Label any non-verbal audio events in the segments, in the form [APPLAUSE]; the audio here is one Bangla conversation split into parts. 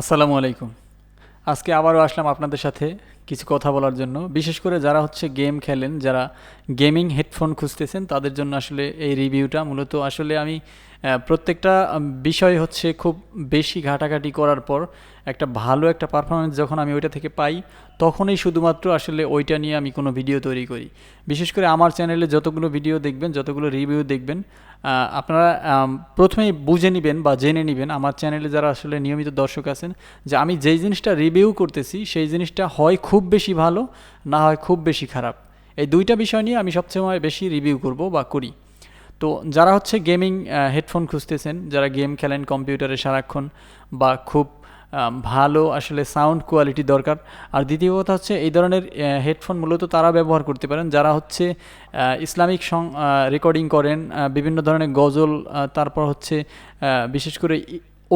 আসসালামু আলাইকুম। আজকে আবারও আসলাম আপনাদের সাথে কিছু কথা বলার জন্য। বিশেষ করে যারা হচ্ছে গেম খেলেন, যারা গেমিং হেডফোন খুঁজতেছেন, তাদের জন্য আসলে এই রিভিউটা মূলত আসলে আমি প্রত্যেকটা বিষয় হচ্ছে খুব বেশি ঘাটাঘাটি করার পর একটা ভালো একটা পারফরমেন্স যখন আমি ওইটা থেকে পাই, তখনই শুধুমাত্র আসলে ওইটা নিয়ে আমি কোনো ভিডিও তৈরি করি। বিশেষ করে আমার চ্যানেলে যতগুলো ভিডিও দেখবেন, যতগুলো রিভিউ দেখবেন আপনারা প্রথমেই বুঝে নেবেন বা জেনে নেবেন আমার চ্যানেলে যারা আসলে নিয়মিত দর্শক আছেন, যে আমি যেই জিনিসটা রিভিউ করতেছি, সেই জিনিসটা হয় খুব বেশি ভালো, না হয় খুব বেশি খারাপ। এই দুইটা বিষয় নিয়ে আমি সবসময় বেশি রিভিউ করব বা করি। তো যারা হচ্ছে গেমিং হেডফোন খুঁজতেছেন, যারা গেম খেলেন কম্পিউটারে সারাক্ষণ বা খুব ভালো আসলে সাউন্ড কোয়ালিটি দরকার। আর দ্বিতীয় কথা হচ্ছে এই ধরনের হেডফোন মূলত তারা ব্যবহার করতে পারেন। যারা হচ্ছে ইসলামিক সং রেকর্ডিং করেন বিভিন্ন ধরনের গজল তারপর হচ্ছে বিশেষ করে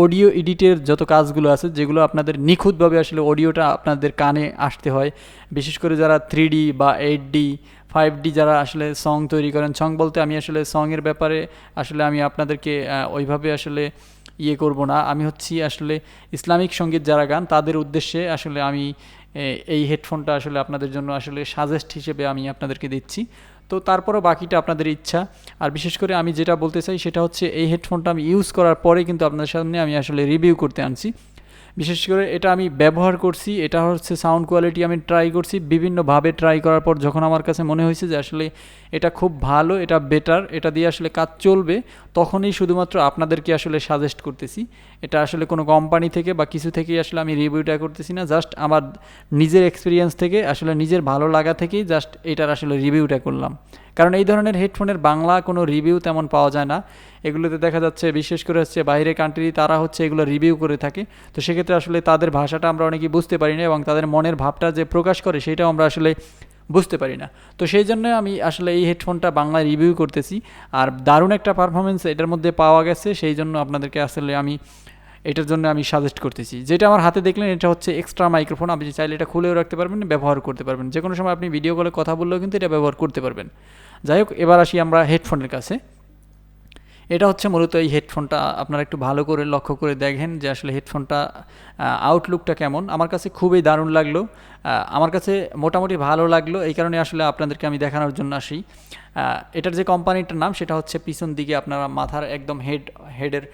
অডিও এডিটের যত কাজগুলো আছে, যেগুলো আপনাদের নিখুঁতভাবে আসলে অডিওটা আপনাদের কানে আসতে হয়, বিশেষ করে যারা থ্রি বা এইট ডি ফাইভ ডি যারা আসলে সং তৈরি করেন সং বলতে আমি আসলে সংয়ের ব্যাপারে আসলে আমি আপনাদেরকে ওইভাবে আসলে ইয়ে করব না। আমি হচ্ছি আসলে ইসলামিক সংগীত যারা গান, তাদের উদ্দেশ্যে আসলে আমি এই হেডফোনটা আসলে আপনাদের জন্য আসলে সাজেস্ট হিসেবে আমি আপনাদেরকে দিচ্ছি। তো তারপরও বাকিটা আপনাদের ইচ্ছা। আর বিশেষ করে আমি যেটা বলতে চাই সেটা হচ্ছে, এই হেডফোনটা আমি ইউজ করার পরে কিন্তু আপনাদের সামনে আমি আসলে রিভিউ করতে আনছি। বিশেষ করে এটা আমি ব্যবহার করছি, এটা হচ্ছে সাউন্ড কোয়ালিটি আমি ট্রাই করছি, বিভিন্নভাবে ট্রাই করার পর যখন আমার কাছে মনে হয়েছে যে আসলে এটা খুব ভালো, এটা বেটার এটা দিয়ে আসলে কাজ চলবে, তখনই শুধুমাত্র আপনাদেরকে আসলে সাজেস্ট করতেছি। এটা আসলে কোনো কোম্পানি থেকে বা কিছু থেকেই আসলে আমি রিভিউটা করতেছি না জাস্ট আমার নিজের এক্সপিরিয়েন্স থেকে, আসলে নিজের ভালো লাগা থেকেই জাস্ট এটার আসলে রিভিউটা করলাম। কারণ এই ধরনের হেডফোনের বাংলা কোনো রিভিউ তেমন পাওয়া যায় না। এগুলোতে দেখা যাচ্ছে, বিশেষ করে হচ্ছে বাইরে কান্ট্রি তারা হচ্ছে এগুলো রিভিউ করে থাকে। তো সেক্ষেত্রে আসলে তাদের ভাষাটা আমরা অনেকেই বুঝতে পারি না এবং তাদের মনের ভাবটা যে প্রকাশ করে সেটাও আমরা আসলে বুঝতে পারি না। তো সেই জন্য আমি আসলে এই হেডফোনটা বাংলায় রিভিউ করতেছি। আর দারুণ একটা পারফরমেন্স এটার মধ্যে পাওয়া গেছে, সেই জন্য আপনাদেরকে আসলে আমি এটার জন্য আমি সাজেস্ট করতেছি। যেটা আমার হাতে দেখলেন, এটা হচ্ছে এক্সট্রা মাইক্রোফোন আপনি চাইলে এটা খুলেও রাখতে পারবেন ব্যবহার করতে পারবেন। যে কোনো সময় আপনি ভিডিও কলে কথা বললেও কিন্তু এটা ব্যবহার করতে পারবেন। যাই হোক এবার আসি আমরা হেডফোনের কাছে। এটা হচ্ছে মূলত এই হেডফোনটা। আপনারা একটু ভালো করে লক্ষ্য করে দেখেন যে আসলে হেডফোনটা আউটলুকটা কেমন। আমার কাছে খুবই দারুণ লাগল। আমার কাছে মোটামুটি ভালো লাগল। এই কারণে আসলে আপনাদেরকে আমি দেখানোর জন্য আসি। এটার যে কোম্পানিটার নাম, সেটা হচ্ছে পিছন দিকে আপনারা মাথার একদম হেড হেডের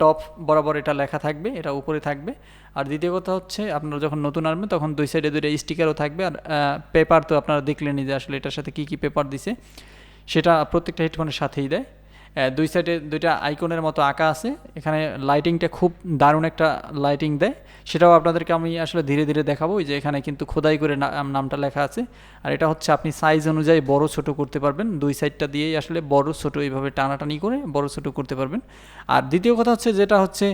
টপ বরাবর এটা লেখা থাকবে, এটা উপরে থাকবে। আর দ্বিতীয় কথা হচ্ছে, আপনারা যখন নতুন আনবেন, তখন দুই সাইডে দুইটা স্টিকারও থাকবে। আর পেপার তো আপনারা দেখলেনই যে আসলে এটার সাথে কী কী পেপার দিছে। সেটা প্রত্যেকটা হেডফোনের সাথেই দেয়। দুই সাইডে দুইটা আইকনের মতো আঁকা আছে। এখানে লাইটিংটা খুব দারুণ একটা লাইটিং দেয়। সেটাও আপনাদেরকে আমি আসলে ধীরে ধীরে দেখাবো। যে এখানে কিন্তু খোদাই করে নামটা লেখা আছে। আর এটা হচ্ছে আপনি সাইজ অনুযায়ী বড় ছোট করতে পারবেন। দুই সাইডটা দিয়েই আসলে বড়, ছোট এইভাবে টানাটানি করে বড়, ছোট করতে পারবেন। আর দ্বিতীয় কথা হচ্ছে যেটা হচ্ছে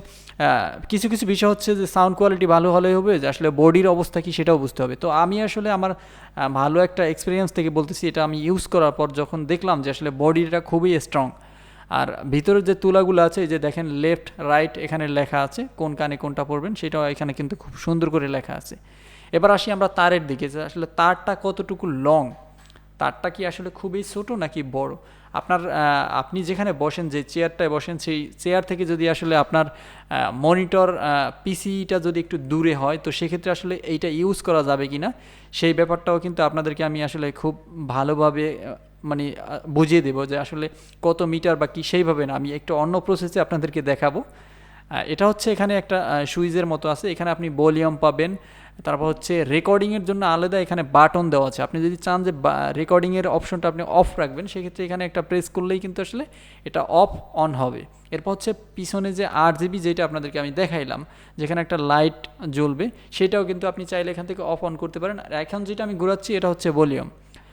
কিছু কিছু বিষয় হচ্ছে যে সাউন্ড কোয়ালিটি ভালো হলেই হবে যে আসলে বডির অবস্থা কি সেটাও বুঝতে হবে। তো আমি আসলে আমার ভালো একটা এক্সপিরিয়েন্স থেকে বলতেছি। এটা আমি ইউজ করার পর যখন দেখলাম যে আসলে বডিটা খুবই স্ট্রং আর ভিতরের যে তুলাগুলো আছে, এই যে দেখেন লেফট রাইট এখানে লেখা আছে, কোন কানে কোনটা পড়বেন, সেটাও এখানে কিন্তু খুব সুন্দর করে লেখা আছে। এবার আসি আমরা তারের দিকে, যে আসলে তারটা কতটুকু লং তারটা কি আসলে খুবই ছোট নাকি বড়? আপনার আপনি যেখানে বসেন, যে চেয়ারটায় বসেন, সেই চেয়ার থেকে যদি আসলে আপনার মনিটর পিসিটা যদি একটু দূরে হয়, তো সেক্ষেত্রে আসলে এইটা ইউজ করা যাবে কি না সেই ব্যাপারটাও কিন্তু আপনাদেরকে আমি আসলে খুব ভালোভাবে মানে বুঝিয়ে দেবো যে আসলে কত মিটার বা কি সেইভাবে না আমি একটু অন্য প্রসেসে আপনাদেরকে দেখাবো। এটা হচ্ছে এখানে একটা সুইচের মতো আছে। এখানে আপনি ভলিউম পাবেন। তারপর হচ্ছে রেকর্ডিংয়ের জন্য আলাদা এখানে বাটন দেওয়া আছে। আপনি যদি চান যে রেকর্ডিংয়ের অপশনটা আপনি অফ রাখবেন, সেক্ষেত্রে এখানে একটা প্রেস করলেই কিন্তু আসলে এটা অফ অন হবে। এরপর হচ্ছে পিছনে যে আট জিবি যেটা আপনাদেরকে আমি দেখাইলাম, যেখানে একটা লাইট জ্বলবে, সেটাও কিন্তু আপনি চাইলে এখান থেকে অফ অন করতে পারেন। আর এখন যেটা আমি ঘোরাচ্ছি, এটা হচ্ছে ভলিউম।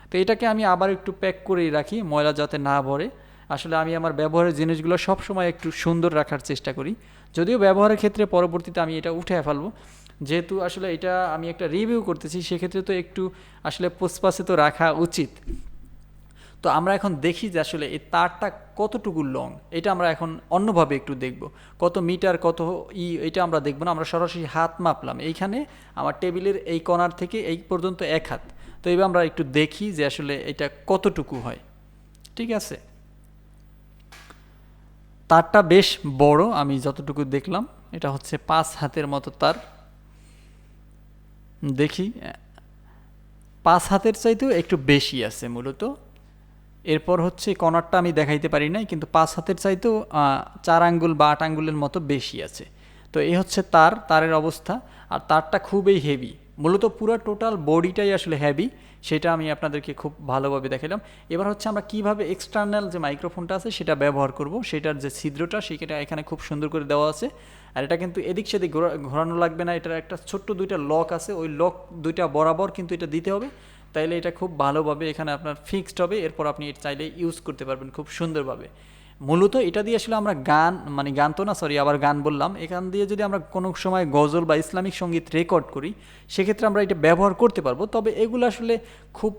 তো এটাকে আমি আবার একটু প্যাক করেই রাখি, ময়লা যাতে না ভরে। আসলে আমি আমার ব্যবহারের জিনিসগুলো সব সময় একটু সুন্দর রাখার চেষ্টা করি। যদিও ব্যবহারের ক্ষেত্রে পরবর্তীতে আমি এটা উঠে ফেলব। যেহেতু আসলে এটা আমি একটা রিভিউ করতেছি, সেক্ষেত্রে তো একটু আসলে পোস্পাসে তো রাখা উচিত। তো আমরা এখন দেখি যে আসলে এই তারটা কতটুকু লং এটা আমরা এখন অন্যভাবে একটু দেখব। কত মিটার কত ই, এটা আমরা দেখব না, আমরা সরাসরি হাত মাপলাম। এইখানে আমার টেবিলের এই কর্নার থেকে এই পর্যন্ত এক হাত। তো এবার আমরা একটু দেখি যে আসলে এটা কতটুকু হয়। ঠিক আছে? তারটা বেশ বড়, আমি যতটুকু দেখলাম, এটা হচ্ছে পাঁচ হাতের মতো তার। দেখি, পাঁচ হাতের চাইতেও একটু বেশি আছে মূলত। এরপর হচ্ছে কর্নারটা আমি দেখাইতে পারি নাই, কিন্তু পাঁচ হাতের চাইতেও চার আঙ্গুল বা আট আঙ্গুলের মতো বেশি আছে। তো এই হচ্ছে তার, তারের অবস্থা। আর তারটা খুবই হেভি মূলত পুরো টোটাল বডিটাই আসলে হেভি সেটা আমি আপনাদেরকে খুব ভালোভাবে দেখালাম এবার হচ্ছে আমরা কীভাবে এক্সটার্নাল যে মাইক্রোফোনটা আছে, সেটা ব্যবহার করব, সেটার যে ছিদ্রটা, সেটা এখানে খুব সুন্দর করে দেওয়া আছে। আর এটা কিন্তু এদিক সেদিক ঘোরানো লাগবে না, এটার একটা ছোট্ট দুইটা লক আছে, ওই লক দুইটা বরাবর কিন্তু এটা দিতে হবে। তাইলে এটা খুব ভালোভাবে এখানে আপনার ফিক্সড হবে, এরপর আপনি এটা চাইলে ইউজ করতে পারবেন খুব সুন্দরভাবে। মূলত এটা দিয়ে আসলে আমরা গান মানে গান তো না সরি আবার গান বললাম। এখান দিয়ে যদি আমরা কোনো সময় গজল বা ইসলামিক সংগীত রেকর্ড করি, সেক্ষেত্রে আমরা এটা ব্যবহার করতে পারব। তবে এগুলো আসলে খুব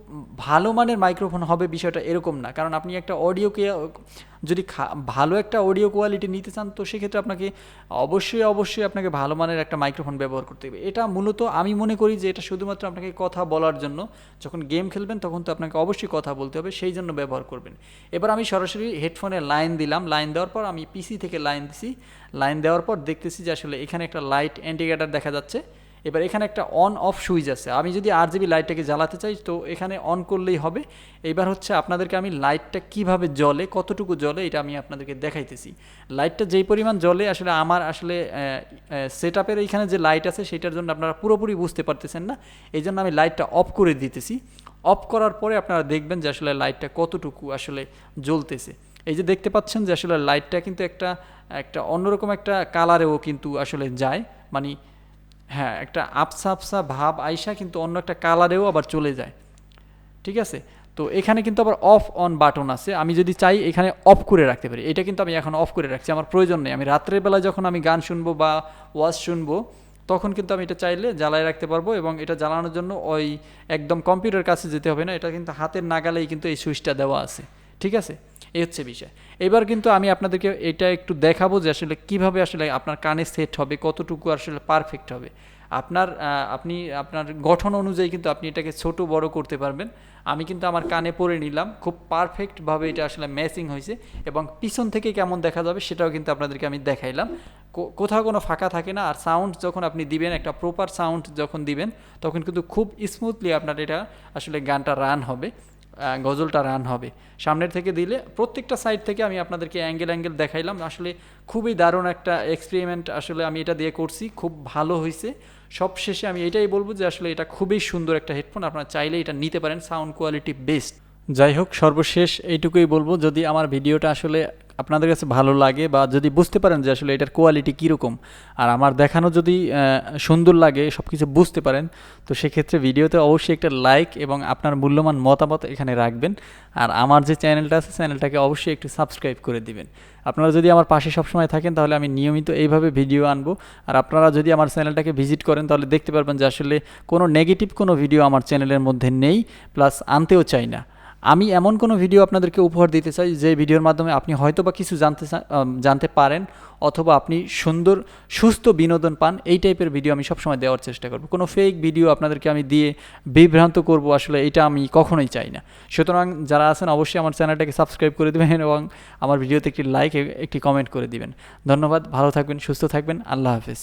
ভালো মানের মাইক্রোফোন হবে বিষয়টা এরকম না। কারণ আপনি একটা অডিওকে যদি ভালো একটা অডিও কোয়ালিটি নিতে চান, তো সেক্ষেত্রে আপনাকে অবশ্যই অবশ্যই আপনাকে ভালো মানের একটা মাইক্রোফোন ব্যবহার করতে হবে। এটা মূলত আমি মনে করি যে এটা শুধুমাত্র আপনাকে কথা বলার জন্য, যখন গেম খেলবেন, তখন তো আপনাকে অবশ্যই কথা বলতে হবে, সেই জন্য ব্যবহার করবেন। এবার আমি সরাসরি হেডফোনের লাইন দিলাম লাইন দেওয়ার পর আমি পিসি থেকে লাইন দিছি। লাইন দেওয়ার পর দেখতেছি যে আসলে এখানে একটা লাইট ইন্ডিকেটার দেখা যাচ্ছে। এবার এখানে একটা অন অফ সুইচ আছে। আমি যদি আর জিবি লাইটটাকে জ্বালাতে চাই, তো এখানে অন করলেই হবে। এবার হচ্ছে আপনাদেরকে আমি লাইটটা কীভাবে জ্বলে, কতটুকু জ্বলে, এটা আমি আপনাদেরকে দেখাইতেছি। লাইটটা যেই পরিমাণ জ্বলে, আসলে আমার আসলে সেট আপের এইখানে যে লাইট আছে, সেটার জন্য আপনারা পুরোপুরি বুঝতে পারতেছেন না। এই জন্য আমি লাইটটা অফ করে দিতেছি। অফ করার পরে আপনারা দেখবেন যে আসলে লাইটটা কতটুকু আসলে জ্বলতেছে। এই যে দেখতে পাচ্ছেন যে আসলে লাইটটা কিন্তু একটা একটা অন্যরকম একটা কালারেও কিন্তু আসলে যায়। মানে হ্যাঁ একটা আপসা আপসা ভাব আইসা কিন্তু অন্য একটা কালারেও আবার চলে যায়। ঠিক আছে? তো এখানে কিন্তু আবার অফ অন বাটন আছে। আমি যদি চাই এখানে অফ করে রাখতে পারি। এটা কিন্তু আমি এখন অফ করে রাখছি। আমার প্রয়োজন নেই। আমি রাত্রের বেলা যখন আমি গান শুনব বা ওয়াজ শুনব, তখন কিন্তু আমি এটা চাইলে জ্বালায় রাখতে পারব এবং এটা জ্বালানোর জন্য ওই একদম কম্পিউটার কাছে যেতে হবে না। এটা কিন্তু হাতের নাগালেই কিন্তু এই সুইচটা দেওয়া আছে। ঠিক আছে? এই হচ্ছে বিষয়। এবার কিন্তু আমি আপনাদেরকে এটা একটু দেখাবো যে আসলে কীভাবে আসলে আপনার কানে সেট হবে, কতটুকু আসলে পারফেক্ট হবে। আপনার আপনি, আপনার গঠন অনুযায়ী কিন্তু আপনি এটাকে ছোট বড় করতে পারবেন। আমি কিন্তু আমার কানে পরে নিলাম, খুব পারফেক্টভাবে এটা আসলে ম্যাচিং হয়েছে এবং পিছন থেকে কেমন দেখা যাবে সেটাও কিন্তু আপনাদেরকে আমি দেখাইলাম। কোথাও কোনো ফাঁকা থাকে না আর সাউন্ড যখন আপনি দিবেন, একটা প্রপার সাউন্ড যখন দিবেন, তখন কিন্তু খুব স্মুথলি আপনার এটা আসলে গানটা রান হবে। গজলটা রান হবে। সামনের থেকে দিলে প্রত্যেকটা সাইড থেকে আমি আপনাদেরকে অ্যাঙ্গেল অ্যাঙ্গেল দেখাইলাম। আসলে খুবই দারুণ একটা এক্সপেরিমেন্ট আসলে আমি এটা দিয়ে করছি। খুব ভালো হয়েছে সবশেষে আমি এটাই বলব যে আসলে এটা খুবই সুন্দর একটা হেডফোন আপনারা চাইলে এটা নিতে পারেন সাউন্ড কোয়ালিটি বেস্ট যাই হোক, সর্বশেষ এইটুকুই বলব। যদি আমার ভিডিওটা আসলে আপনাদের কাছে ভালো লাগে বা যদি বুঝতে পারেন যে আসলে এটার কোয়ালিটি কীরকম, আর আমার দেখানো যদি সুন্দর লাগে সব কিছু বুঝতে পারেন, তো সেক্ষেত্রে ভিডিওতে অবশ্যই একটা লাইক এবং আপনার মূল্যবান মতামত এখানে রাখবেন। আর আমার যে চ্যানেলটা আছে চ্যানেলটাকে অবশ্যই একটু সাবস্ক্রাইব করে দিবেন। আপনারা যদি আমার পাশে সবসময় থাকেন, তাহলে আমি নিয়মিত এইভাবে ভিডিও আনব। আর আপনারা যদি আমার চ্যানেলটাকে ভিজিট করেন, তাহলে দেখতে পারবেন যে আসলে কোনো নেগেটিভ কোনো ভিডিও আমার চ্যানেলের মধ্যে নেই প্লাস আনতেও চাই না। আমি এমন কোনো ভিডিও আপনাদেরকে উপহার দিতে চাই, যে ভিডিওর মাধ্যমে আপনি হয়তো বা কিছু জানতে জানতে পারেন অথবা আপনি সুন্দর, সুস্থ বিনোদন পান, এই টাইপের ভিডিও আমি সবসময় দেওয়ার চেষ্টা করব। কোনো ফেক ভিডিও আপনাদেরকে আমি দিয়ে বিভ্রান্ত করব, আসলে এটা আমি কখনোই চাই না। সুতরাং যারা আছেন, অবশ্যই আমার চ্যানেলটাকে সাবস্ক্রাইব করে দেবেন [LAUGHS] এবং আমার ভিডিওতে একটি লাইক একটি কমেন্ট করে দিবেন। ধন্যবাদ, ভালো থাকবেন, সুস্থ থাকবেন, আল্লাহ হাফেজ।